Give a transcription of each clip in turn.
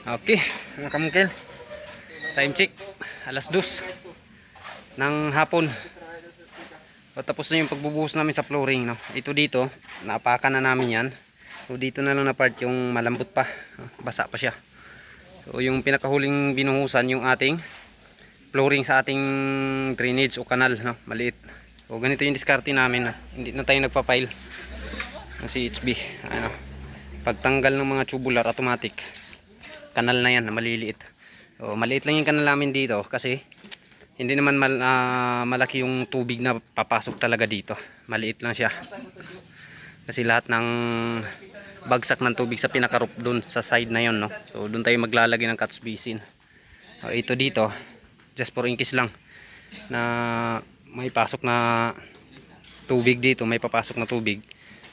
Okay, mga kamungkil. Time check. Alas dos ng hapon. O, tapos na yung pagbubuhos namin sa flooring. No? Ito dito, naapakan na namin yan. So dito na lang na part yung malambot pa. Basa pa siya. So yung pinakahuling binuhusan yung ating flooring sa ating drainage o kanal. No? Maliit. So ganito yung diskarte namin. No? Hindi na tayo nagpa-file. Ng CHB. Ano? Pagtanggal ng mga tubular automatic kanal na yan na maliliit. So, maliit lang yung kanal namin dito kasi hindi naman mal, ah, malaki yung tubig na papasok talaga dito. Maliit lang siya. Kasi lahat ng bagsak ng tubig sa pinaka-roof doon sa side na yon no. So doon tayo maglalagay ng catch basin. So, ito dito just for in case lang na may pasok na tubig dito, may papasok na tubig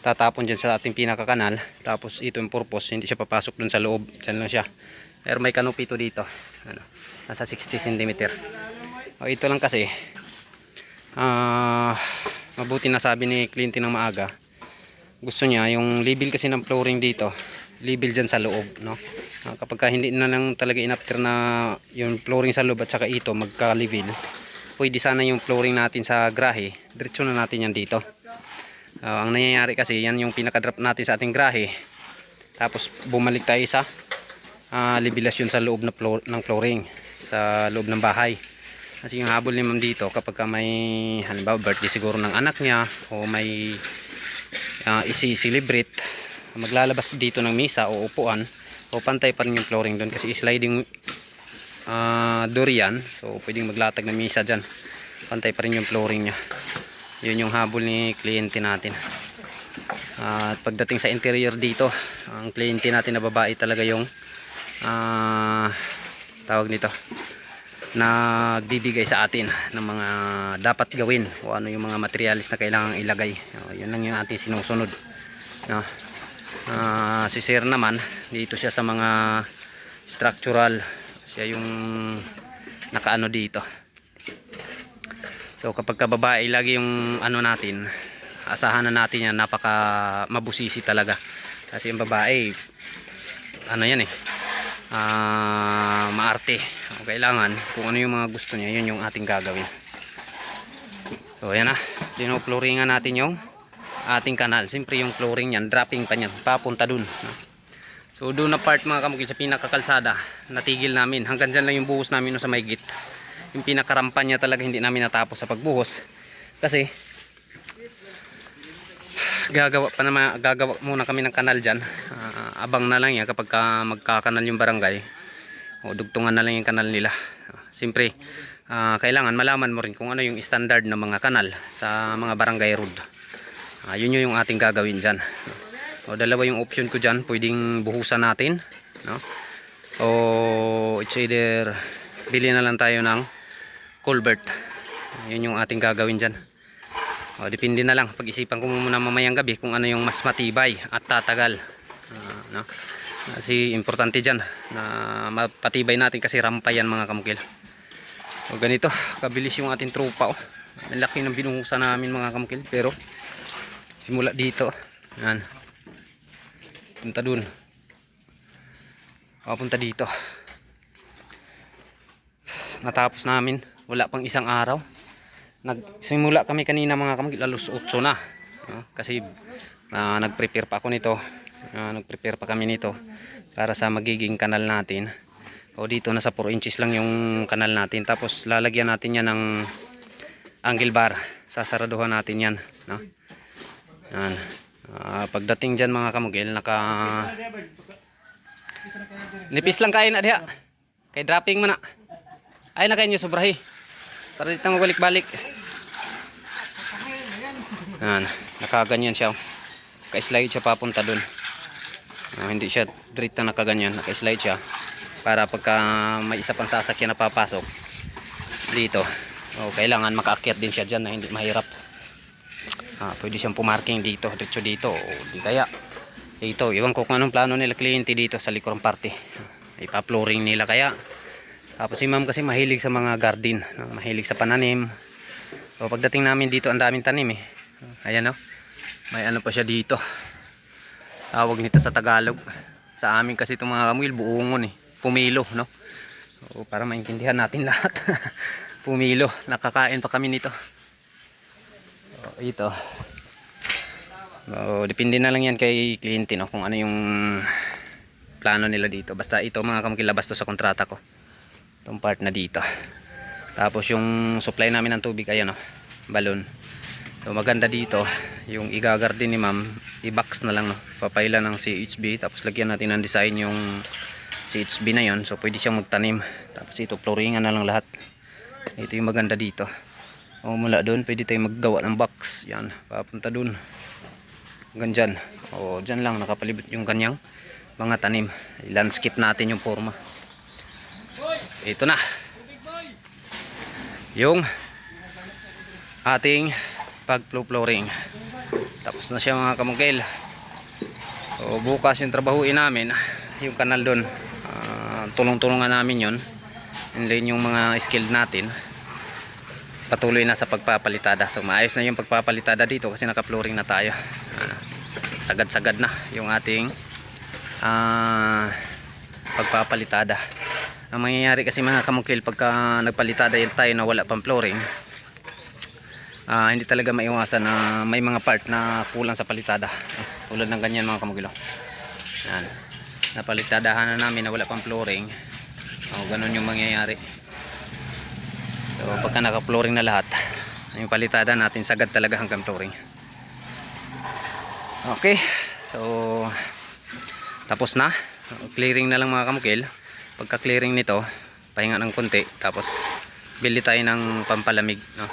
tatapon dyan sa ating pinakakanal. Tapos ito yung purpose hindi siya papasok dun sa loob. Dyan lang siya. Pero may canopy to dito. Ano, nasa 60 cm o, ito lang kasi. Ah mabuti na sabi ni Clinty ng maaga. Gusto niya yung level kasi ng flooring dito level dyan sa loob no? Ah, kapag ka hindi na lang talaga inafter na yung flooring sa loob at saka ito magka-level pwede sana yung flooring natin sa grahe diretso na natin yan dito Ah, ang nangyayari kasi yan yung pinaka-drop natin sa ating grahe. Tapos bumalik tayo sa uh, levelasyon sa loob na floor, ng flooring sa loob ng bahay. Kasi yung habol ni ma'am dito kapag ka may halimbawa birthday siguro ng anak niya o may uh, isi-celebrate maglalabas dito ng misa o upuan o pantay pa rin yung flooring doon kasi sliding uh, door yan. So pwedeng maglatag ng misa dyan. Pantay pa rin yung flooring niya yun yung habol ni kliyente natin. At pagdating sa interior dito ang kliyente natin na babae talaga yung ah, tawag nito nagbibigay sa atin ng mga dapat gawin o ano yung mga materialis na kailangan ilagay. O, yun lang yung ating sinusunod. No? Ah, si sir naman dito siya sa mga structural. Siya yung nakaano dito so kapag ka babae lagi yung ano natin asahan na natin yan napaka mabusisi talaga. Kasi yung babae ano yan eh ah maarte. O, kailangan kung ano yung mga gusto niya yun yung ating gagawin. So yan na. Dinoploringan natin yung ating kanal. Siyempre yung flooring yan dropping pa yan papunta dun. So doon na part mga kamukil sa pinakakalsada natigil namin. Hanggang dyan lang yung buhos namin no sa may git yung pinakarampan niya talaga hindi namin natapos sa pagbuhos. Kasi gagawa pa naman gagawa muna kami ng kanal diyan abang na lang yan kapag ka magkakanal yung barangay. O dugtungan na lang yung kanal nila. Uh, siyempre ah, kailangan malaman mo rin kung ano yung standard ng mga kanal sa mga barangay road. Ah, yun yung ating gagawin diyan o dalawa yung option ko diyan pwedeng buhusan natin no? O it's either bili na lang tayo ng culvert yun yung ating gagawin diyan o, depende na lang. Pag-isipan ko muna mamayang gabi kung ano yung mas matibay at tatagal. Ah, no? Kasi importante dyan na mapatibay natin kasi rampa yan mga kamukil. O ganito, kabilis yung ating tropa. Oh. Ang laki ng binuhusan namin mga kamukil. Pero simula dito. Yan. Punta dun. Papunta dito. Natapos namin. Wala pang isang araw. Nagsimula kami kanina mga kamag alos 8 na. No? kasi uh, nag-prepare pa ako nito. Uh, nag-prepare pa kami nito para sa magiging kanal natin. O dito nasa 4 inches lang yung kanal natin. Tapos lalagyan natin yan ng angle bar. Sasaraduhan natin yan no? yan. Uh, pagdating dyan mga kamugil naka nipis lang kain na diha. Kay dropping man na. Ay na kayo sobrahi para dito magbalik-balik. Yan nakaganyan siya naka-slide siya papunta dun. Ah, hindi siya direct na nakaganyan. Naka-slide siya para pagka may isa pang sasakyan na papasok dito oh, kailangan makaakyat din siya dyan na hindi mahirap. Ah, pwede siyang pumarking dito dito dito o di kaya dito. Iwan ko kung anong plano nila kliyente dito sa likurang parte. Ipa-flooring nila kaya tapos si ma'am kasi mahilig sa mga garden no? mahilig sa pananim so pagdating namin dito ang daming tanim eh ayan no may ano pa siya dito tawag nito sa Tagalog Sa amin kasi itong mga kamukil, buungon eh. Pumilo, no? So, para maintindihan natin lahat. Pumilo. Nakakain pa kami nito. So, ito. So, depende na lang yan kay kliyente, no? Kung ano yung plano nila dito. Basta ito mga kamukil, labas to sa kontrata ko. Itong part na dito. Tapos yung supply namin ng tubig, ayan, no? Balon. So maganda dito, yung igagardin ni ma'am, i-box na lang no. Papaila ng CHB tapos lagyan natin ng design yung CHB na yon. So pwede siyang magtanim. Tapos ito flooringan na lang lahat. Ito yung maganda dito. O mula doon pwede tayong maggawa ng box. Yan, papunta doon. Hanggang dyan. O dyan lang nakapalibot yung kanyang mga tanim. I-landscape natin yung forma. Ito na. Yung ating pag flow flooring tapos na siya mga kamugel so bukas yung trabahuin namin yung kanal doon Ah, tulong-tulungan namin yon then yung mga skilled natin. Patuloy na sa pagpapalitada. So maayos na yung pagpapalitada dito kasi naka flooring na tayo. Ah, sagad-sagad na yung ating ah, pagpapalitada ang mangyayari kasi mga kamukil pagka nagpalitada tayo na wala pang flooring ah, hindi talaga maiwasan na may mga part na kulang sa palitada. Tulad ng ganyan mga kamugilo yan. Napalitadahan na namin na wala pang flooring. O ganun yung mangyayari. So pagka naka flooring na lahat yung palitada natin sagad talaga hanggang flooring. Okay. So tapos na. Clearing na lang mga kamukil pagka clearing nito pahinga ng konti tapos bili tayo ng pampalamig no?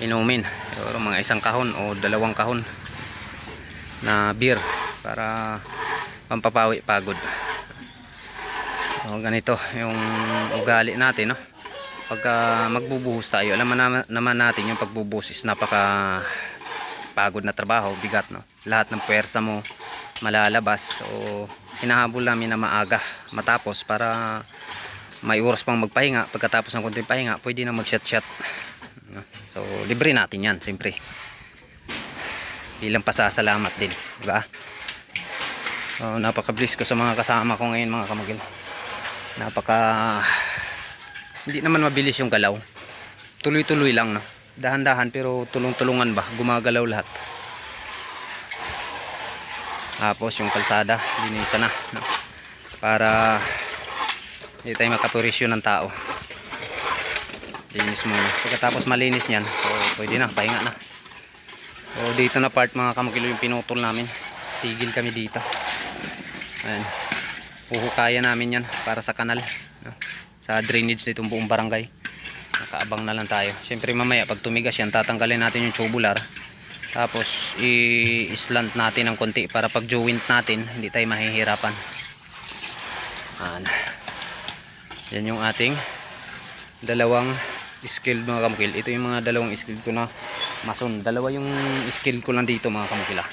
inumin Siguro mga isang kahon o dalawang kahon na beer para pampapawi pagod so, ganito yung ugali natin no? pagka magbubuhos tayo alam naman natin yung pagbubuhos is napaka pagod na trabaho bigat no lahat ng puwersa mo malalabas so hinahabol namin na maaga matapos para may oras pang magpahinga pagkatapos ng konting pahinga pwede na mag shot shot? So, libre natin yan, siyempre. Bilang pasasalamat din, di ba? So, napaka-bliss ko sa mga kasama ko ngayon, mga kamagil. Napaka hindi naman mabilis yung galaw. Tuloy-tuloy lang, no. Dahan-dahan pero tulong-tulungan ba, gumagalaw lahat. Tapos yung kalsada, linisan na, no? Para hindi tayo makapurisyo ng tao. Linis muna. Pagkatapos malinis nyan so pwede na pahinga na. So dito na part mga kamakilo yung pinutol namin. Tigil kami dito. Ayan. Huhukaya namin yan para sa kanal no? sa drainage nitong buong barangay. Nakaabang na lang tayo. Syempre mamaya pag tumigas yan tatanggalin natin yung tubular tapos i-slant natin ng konti para pag joint natin hindi tayo mahihirapan. Ayan. Yan yung ating dalawang skill mga kamukil ito yung mga dalawang skill ko na mason. Dalawa yung skill ko lang dito mga kamukil ah,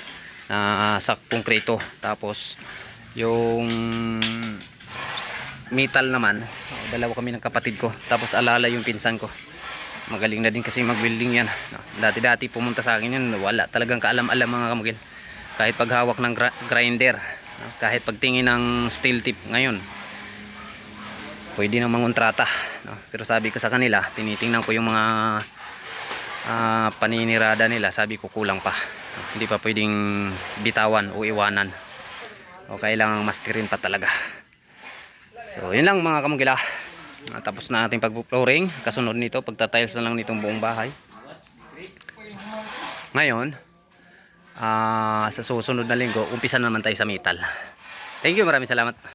na sa konkreto tapos yung metal naman dalawa kami ng kapatid ko. Tapos alala yung pinsan ko magaling na din kasi mag welding yan. Dati dati pumunta sa akin yan wala talagang kaalam-alam mga kamukil kahit paghawak ng grinder kahit pagtingin ng steel tip ngayon pwede nang mangontrata pero sabi ko sa kanila tinitingnan ko yung mga ah, paninirada nila sabi ko kulang pa. Hindi pa pwedeng bitawan o iwanan. O kailangang masterin pa talaga. So yun lang mga kamugila Ah, tapos na ating pag-flooring. Kasunod nito pagtatiles na lang nitong buong bahay. Ngayon ah, sa susunod na linggo umpisa naman tayo sa metal. Thank you maraming salamat